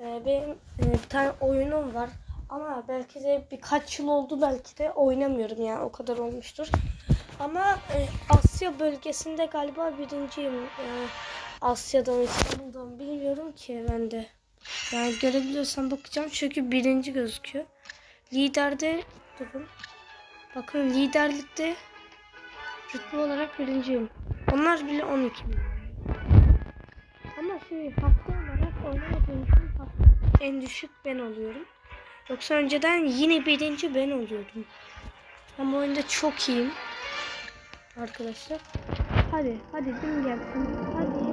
Ee, benim e, bir tane oyunum var. Ama belki de birkaç yıl oldu belki de oynamıyorum yani o kadar olmuştur. Ama e, Asya bölgesinde galiba birinciyim. Yani Asya'dan İstanbul'dan bilmiyorum ki ben de. Yani görebiliyorsam bakacağım çünkü birinci gözüküyor. Liderde durun. Bakın liderlikte rütbe olarak birinciyim. Onlar bile 12 bin. Ama şey hafta olarak oynamadığım için en düşük ben oluyorum. Yoksa önceden yine birinci ben oluyordum. Ama oyunda çok iyiyim. Arkadaşlar. Hadi hadi bin gelsin. Hadi.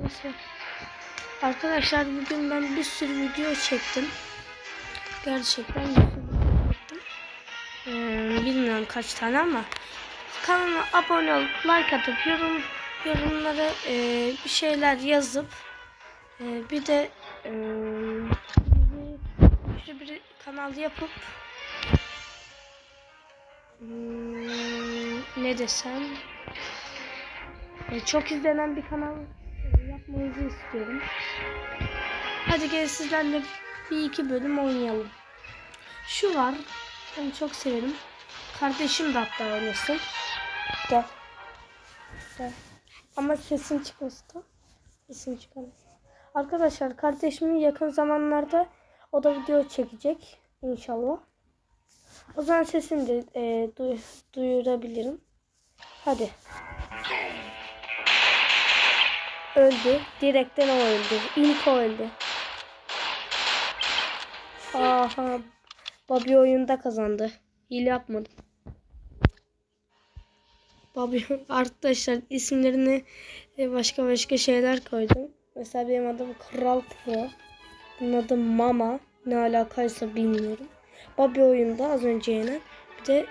Neyse. Arkadaşlar bugün ben bir sürü video çektim. Gerçekten bir sürü video çektim. Ee, bilmiyorum kaç tane ama kanalıma abone olup like atıp yorum yorumlara e, bir şeyler yazıp e, bir de e, bir, bir kanal yapıp hmm, ne desem e, çok izlenen bir kanal yapmanızı istiyorum. Hadi gel sizlerle bir iki bölüm oynayalım. Şu var. Ben çok severim. Kardeşim de hatta oynasın. Gel. Gel. Ama sesin çıkmasın. Sesin çıkamaz. Arkadaşlar kardeşimin yakın zamanlarda o da video çekecek. inşallah. O zaman sesini de e, duy- duyurabilirim. Hadi. Öldü. Direkten o öldü. İlk o öldü. Aha. Bobby oyunda kazandı. Hile yapmadım. Bobby arkadaşlar isimlerini e, başka başka şeyler koydum. Mesela benim adım Kral Pro. Bunun adı Mama. Ne alakaysa bilmiyorum. Bobby oyunda az önce yenen. Bir de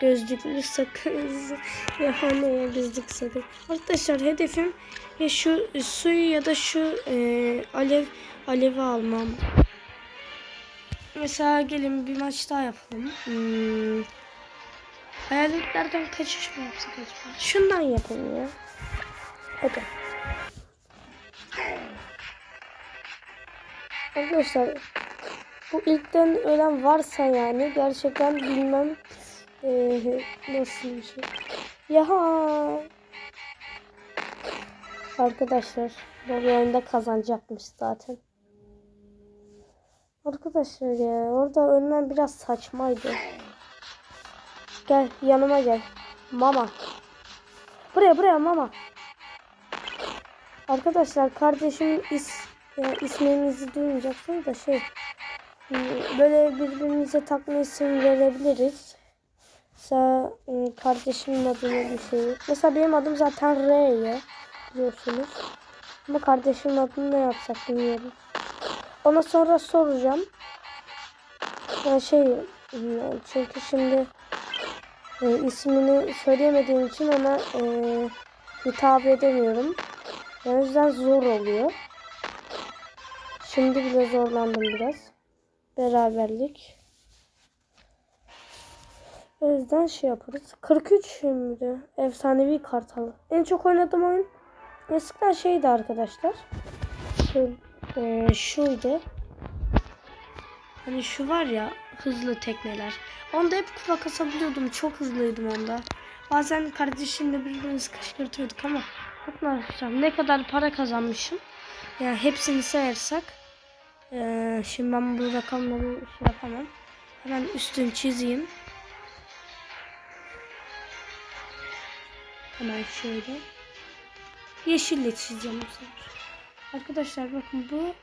gözlüklü sakız. ya ne ya gözlük sakız. Arkadaşlar hedefim ya şu suyu ya da şu e, alev alevi almam. Mesela gelin bir maç daha yapalım. Hmm. Hayaletlerden kaçış mı yapsak acaba? Şundan yapalım ya. Hadi. Arkadaşlar bu ilkten ölen varsa yani gerçekten bilmem ee, nasıl bir şey. Yaha. Arkadaşlar bu oyunda kazanacakmış zaten. Arkadaşlar ya orada önlem biraz saçmaydı. Gel yanıma gel. Mama. Buraya buraya mama. Arkadaşlar kardeşimin is, ya, ismimizi duymayacaksınız da şey hmm, böyle birbirimize takma isim verebiliriz. Mesela hmm, kardeşimin adını bir şey. Mesela benim adım zaten R biliyorsunuz. Ama kardeşimin adını ne yapsak bilmiyorum. Ona sonra soracağım. Ya şey hmm, çünkü şimdi e, ismini söyleyemediğim için ona e, hitap edemiyorum. O yüzden zor oluyor. Şimdi bile zorlandım biraz. Beraberlik. O yüzden şey yaparız. 43 şimdi. Efsanevi kartal. En çok oynadığım oyun eskiden şeydi arkadaşlar. Şu, e, şuydu. Hani şu var ya hızlı tekneler. Onda hep kupa kasabiliyordum. Çok hızlıydım onda. Bazen kardeşimle birbirimizi kışkırtıyorduk ama bakın ne kadar para kazanmışım. Yani hepsini sayarsak ee, şimdi ben bu rakamları şey yapamam. Hemen üstünü çizeyim. Hemen şöyle. Yeşille çizeceğim bu sefer. Arkadaşlar bakın bu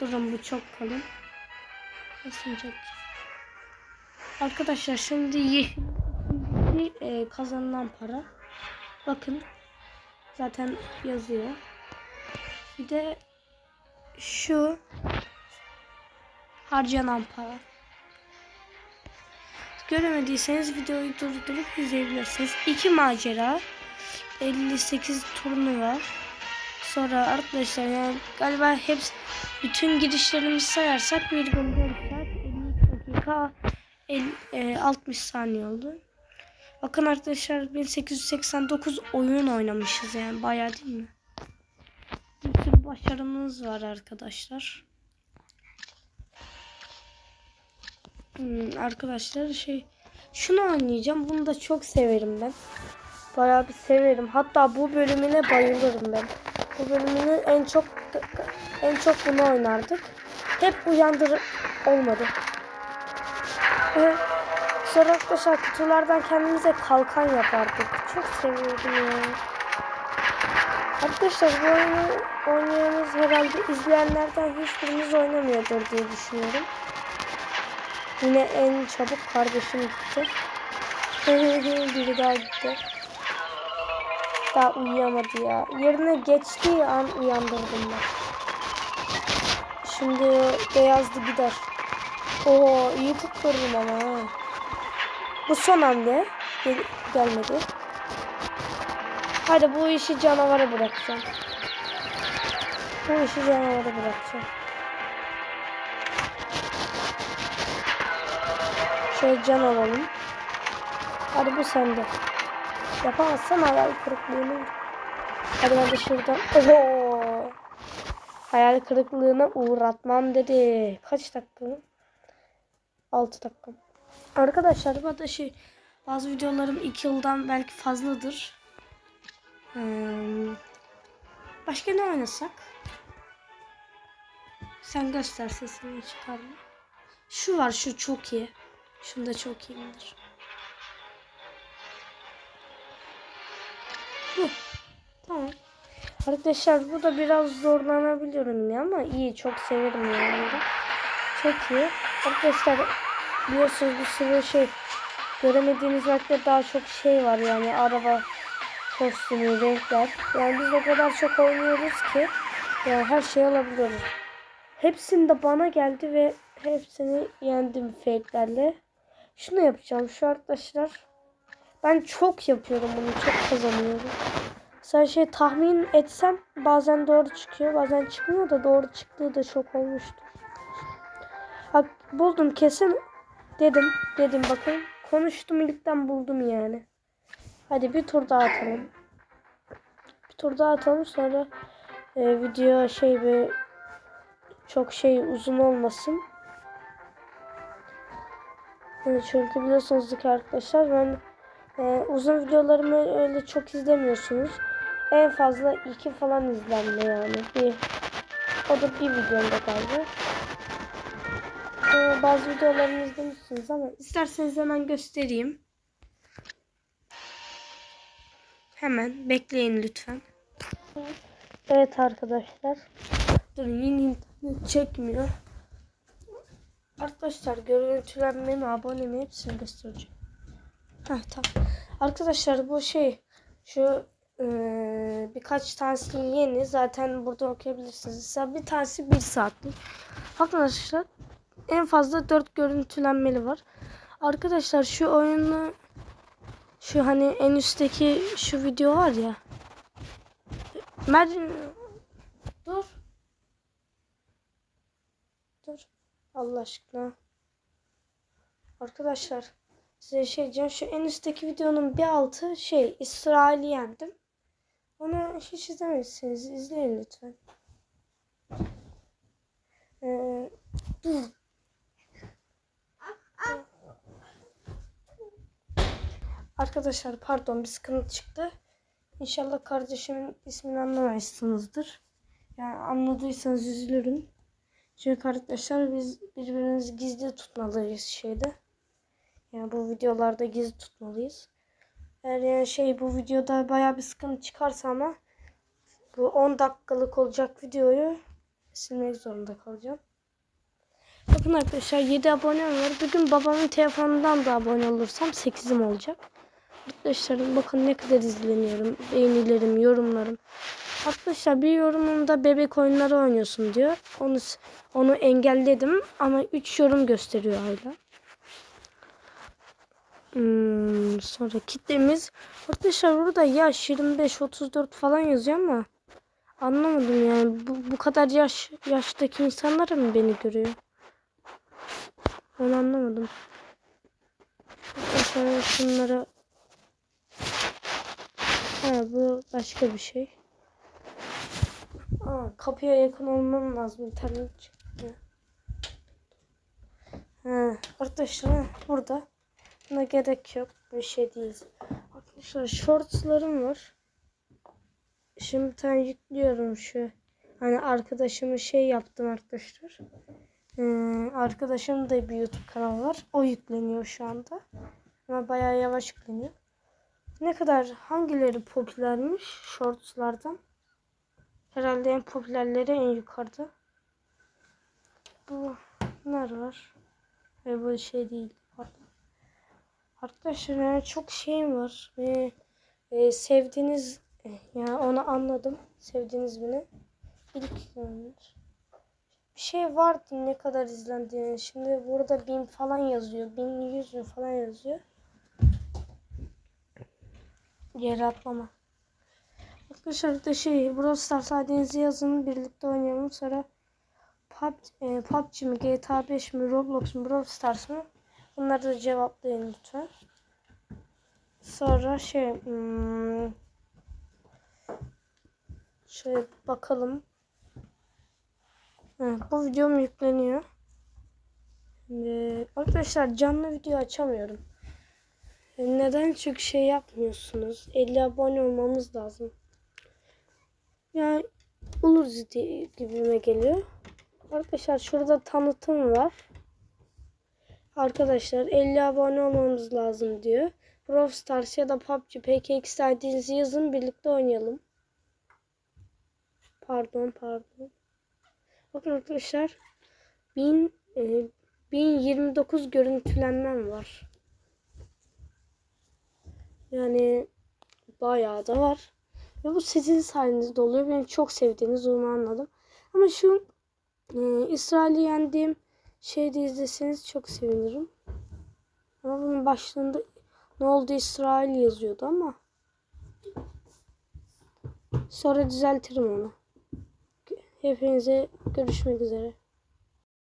durun bu çok kalın. Olacak? Arkadaşlar şimdi yeşil e, kazanılan para. Bakın zaten yazıyor. Bir de şu harcanan para. Göremediyseniz videoyu durdurup izleyebilirsiniz. İki macera, 58 turnuva. Sonra arkadaşlar yani galiba hepsi bütün girişlerimizi sayarsak 1,4 saat 53 dakika 50, e, 60 saniye oldu. Bakın arkadaşlar 1889 oyun oynamışız yani bayağı değil mi? Bir sürü başarımız var arkadaşlar. Hmm, arkadaşlar şey şunu oynayacağım. Bunu da çok severim ben. Bayağı bir severim. Hatta bu bölümüne bayılırım ben. Bu bölümünü en çok en çok bunu oynardık. Hep uyandır olmadı. Ve sonra arkadaşlar kutulardan kendimize kalkan yapardık. Çok seviyordum ya. Arkadaşlar bu oyunu oynayanız herhalde izleyenlerden hiçbirimiz oynamıyordur diye düşünüyorum. Yine en çabuk kardeşim gitti. Biri daha gitti. Daha uyuyamadı ya. Yerine geçtiği an uyandırdım ben. Şimdi beyazlı gider. Oo iyi tutturdum ama. Bu son hamle. Gel gelmedi. Hadi bu işi canavara bırakacağım. Bu işi canavara bırakacağım. Şöyle can alalım. Hadi bu sende. Yapamazsan hayal kırıklığını. Hadi ben şuradan. Oho. Hayal kırıklığına uğratmam dedi. Kaç dakika? 6 dakika. Arkadaşlar bu da şey bazı videolarım 2 yıldan belki fazladır. Hmm. Başka ne oynasak? Sen göster sesini çıkarma. Şu var şu çok iyi. Şunda çok iyiyimdir. Bu. Tamam. Arkadaşlar bu da biraz zorlanabiliyorum ya ama iyi çok severim yani. Çok iyi. Arkadaşlar biliyorsunuz bir sürü şey göremediğiniz vakti daha çok şey var yani araba kostümü, renkler. Yani biz o kadar çok oynuyoruz ki yani her şeyi alabiliyoruz. Hepsinde bana geldi ve hepsini yendim fake'lerle. Şunu yapacağım şu arkadaşlar. Ben çok yapıyorum bunu. Çok kazanıyorum. Sen şey tahmin etsem bazen doğru çıkıyor. Bazen çıkmıyor da doğru çıktığı da çok olmuştu. Bak buldum kesin. Dedim. Dedim bakın. Konuştum ilkten buldum yani. Hadi bir tur daha atalım. Bir tur daha atalım sonra e, video şey bir çok şey uzun olmasın. Yani çünkü biliyorsunuz ki arkadaşlar ben e, uzun videolarımı öyle çok izlemiyorsunuz. En fazla iki falan izlenme yani. Bir, o da bir videomda kaldı. E, bazı videolarımı izlemişsiniz ama isterseniz hemen göstereyim. Hemen bekleyin lütfen. Evet arkadaşlar. Durun yine çekmiyor. Arkadaşlar görüntülenmemi, abonemi hepsini göstereceğim. Heh, tamam. Arkadaşlar bu şey şu e, birkaç tanesi yeni zaten burada okuyabilirsiniz. Mesela bir tanesi bir saatlik. Arkadaşlar en fazla 4 görüntülenmeli var. Arkadaşlar şu oyunu şu hani en üstteki şu video var ya. Mer Dur. Dur. Allah aşkına. Arkadaşlar size şey diyeceğim. Şu en üstteki videonun bir altı şey İsrail'i yendim. Onu hiç izlememişsiniz. İzleyin lütfen. Ee. Arkadaşlar pardon bir sıkıntı çıktı. İnşallah kardeşimin ismini anlamışsınızdır. Yani anladıysanız üzülürüm. Çünkü arkadaşlar biz birbirimizi gizli tutmalıyız şeyde. Yani bu videolarda gizli tutmalıyız. Eğer yani şey bu videoda baya bir sıkıntı çıkarsa ama bu 10 dakikalık olacak videoyu silmek zorunda kalacağım. Bakın arkadaşlar 7 abonem var. Bugün babamın telefonundan da abone olursam 8'im olacak. Arkadaşlar bakın ne kadar izleniyorum. Beğenilerim, yorumlarım. Arkadaşlar bir yorumunda bebek oyunları oynuyorsun diyor. Onu onu engelledim ama 3 yorum gösteriyor hala. Hmm, sonra kitlemiz arkadaşlar burada yaş 25-34 falan yazıyor ama anlamadım yani bu, bu kadar yaş yaştaki insanlar mı beni görüyor? Onu anlamadım. Sonra şunları Ha bu başka bir şey. Kapıya yakın olmam lazım. İnternet. Ha, arkadaşlar burada. Buna gerek yok. Bir şey değil. Arkadaşlar shortslarım var. Şimdi tane yüklüyorum şu. Hani arkadaşımı şey yaptım arkadaşlar. Ee, arkadaşım da bir YouTube kanalı var. O yükleniyor şu anda. Ama bayağı yavaş yükleniyor. Ne kadar hangileri popülermiş shortslardan? Herhalde en popülerleri en yukarıda. Bu bunlar var. Ve bu şey değil. Arkadaşlar yani çok şeyim var. Ve e, sevdiğiniz e, yani onu anladım. Sevdiğiniz beni. İlk görünüş. Bir şey vardı ne kadar izlendiğini. Şimdi burada bin falan yazıyor. Bin yüz falan yazıyor. Yere atlama. Arkadaşlar de şey Brawl Stars adınızı yazın birlikte oynayalım sonra PUBG, e, mi GTA 5 mi Roblox mu Brawl Stars mı bunları da cevaplayın lütfen. Sonra şey hmm, şöyle bakalım. Bu videom yükleniyor. Arkadaşlar canlı video açamıyorum. Neden? Çünkü şey yapmıyorsunuz. 50 abone olmamız lazım. Yani olur diye gibime geliyor. Arkadaşlar şurada tanıtım var. Arkadaşlar 50 abone olmamız lazım diyor. Brawl Stars ya da PUBG PKX ID'nizi yazın birlikte oynayalım. Pardon pardon. Bakın arkadaşlar 1000 e, 1029 görüntülenmem var. Yani bayağı da var. Ve bu sizin sayenizde oluyor. Beni çok sevdiğiniz onu anladım. Ama şu e, İsrail'i yendiğim şeyde izleseniz çok sevinirim. Ama bunun başlığında ne oldu İsrail yazıyordu ama sonra düzeltirim onu. Hepinize görüşmek üzere.